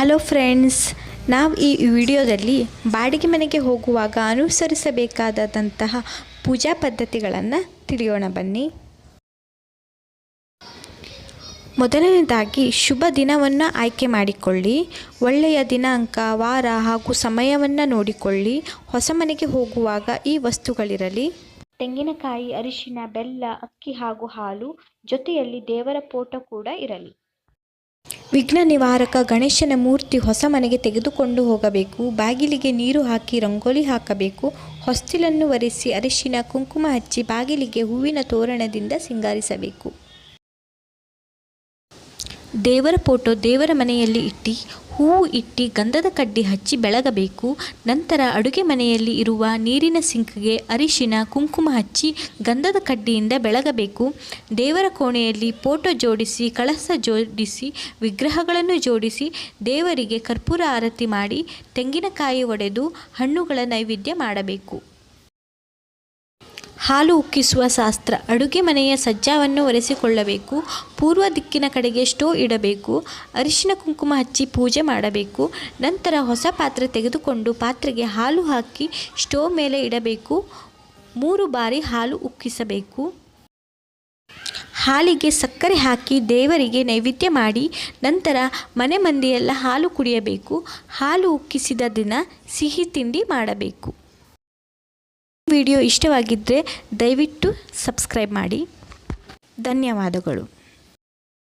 Hello friends ನಾವು ಈ ವಿಡಿಯೋದಲ್ಲಿ ಬಾಡಿಗೆ ಮನೆಗೆ ಹೋಗುವಾಗ ಅನುಸರಿಸಬೇಕಾದಂತಹ ಪೂಜಾ ಪದ್ಧತಿಗಳನ್ನು ತಿಳಿಯೋಣ ಬನ್ನಿ. ಮೊದಲನೇದಾಗಿ ಶುಭ ದಿನವನ್ನು ಆಯ್ಕೆ ಮಾಡಿಕೊಳ್ಳಿ, ಒಳ್ಳೆಯ ದಿನಾಂಕ, ವಾರ ಹಾಗೂ ಸಮಯವನ್ನು ನೋಡಿಕೊಳ್ಳಿ, ಹೊಸ ಮನೆಗೆ ಹೋಗುವಾಗ ಈ ವಸ್ತುಗಳಿರಲಿ. ತೆಂಗಿನಕಾಯಿ, ಅರಿಶಿನ, ಬೆಲ್ಲ, ಅಕ್ಕಿ ಹಾಗೂ ಹಾಲು ಜೊತೆಯಲ್ಲಿ ದೇವರ ಫೋಟೋ ಕೂಡ ಇರಲಿ. ವಿಘ್ನ ನಿವಾರಕ ಗಣೇಶನ ಮೂರ್ತಿ ಹೊಸ ಮನೆಗೆ ತೆಗೆದುಕೊಂಡು ಹೋಗಬೇಕು. ಬಾಗಿಲಿಗೆ ನೀರು ಹಾಕಿ ರಂಗೋಲಿ ಹಾಕಬೇಕು. ಹೊಸ್ತಿಲನ್ನು ಒರೆಸಿ ಅರಿಶಿನ, ಕುಂಕುಮ ಹಚ್ಚಿ ಬಾಗಿಲಿಗೆ ಹೂವಿನ ತೋರಣದಿಂದ ಸಿಂಗಾರಿಸಬೇಕು. ದೇವರ ಫೋಟೋ ದೇವರ ಮನೆಯಲ್ಲಿ ಇಟ್ಟು, ಹೂವು ಇಟ್ಟು ಗಂಧದ ಕಡ್ಡಿ ಹಚ್ಚಿ ಬೆಳಗಬೇಕು. ನಂತರ ಅಡುಗೆ ಮನೆಯಲ್ಲಿ ಇರುವ ನೀರಿನ ಸಿಂಕ್ಗೆ ಅರಿಶಿನ, ಕುಂಕುಮ ಹಚ್ಚಿ ಗಂಧದ ಕಡ್ಡಿಯಿಂದ ಬೆಳಗಬೇಕು. ದೇವರ ಕೋಣೆಯಲ್ಲಿ ಫೋಟೋ ಜೋಡಿಸಿ, ಕಳಸ ಜೋಡಿಸಿ, ವಿಗ್ರಹಗಳನ್ನು ಜೋಡಿಸಿ ದೇವರಿಗೆ ಕರ್ಪೂರ ಆರತಿ ಮಾಡಿ, ತೆಂಗಿನಕಾಯಿ ಒಡೆದು ಹಣ್ಣುಗಳ ನೈವೇದ್ಯ ಮಾಡಬೇಕು. ಹಾಲು ಉಕ್ಕಿಸುವ ಶಾಸ್ತ್ರ. ಅಡುಗೆ ಮನೆಯ ಸಜ್ಜಾವನ್ನು ಒರೆಸಿಕೊಳ್ಳಬೇಕು. ಪೂರ್ವ ದಿಕ್ಕಿನ ಕಡೆಗೆ ಸ್ಟೋವ್ ಇಡಬೇಕು. ಅರಿಶಿನ ಕುಂಕುಮ ಹಚ್ಚಿ ಪೂಜೆ ಮಾಡಬೇಕು. ನಂತರ ಹೊಸ ಪಾತ್ರೆ ತೆಗೆದುಕೊಂಡು ಪಾತ್ರೆಗೆ ಹಾಲು ಹಾಕಿ ಸ್ಟೋವ್ ಮೇಲೆ ಇಡಬೇಕು. ಮೂರು ಬಾರಿ ಹಾಲು ಉಕ್ಕಿಸಬೇಕು. ಹಾಲಿಗೆ ಸಕ್ಕರೆ ಹಾಕಿ ದೇವರಿಗೆ ನೈವೇದ್ಯ ಮಾಡಿ, ನಂತರ ಮನೆ ಮಂದಿಯೆಲ್ಲ ಹಾಲು ಕುಡಿಯಬೇಕು. ಹಾಲು ಉಕ್ಕಿಸಿದ ದಿನ ಸಿಹಿ ತಿಂಡಿ ಮಾಡಬೇಕು. ವಿಡಿಯೋ ಇಷ್ಟವಾಗಿದ್ದರೆ ದಯವಿಟ್ಟು ಸಬ್ಸ್ಕ್ರೈಬ್ ಮಾಡಿ. ಧನ್ಯವಾದಗಳು.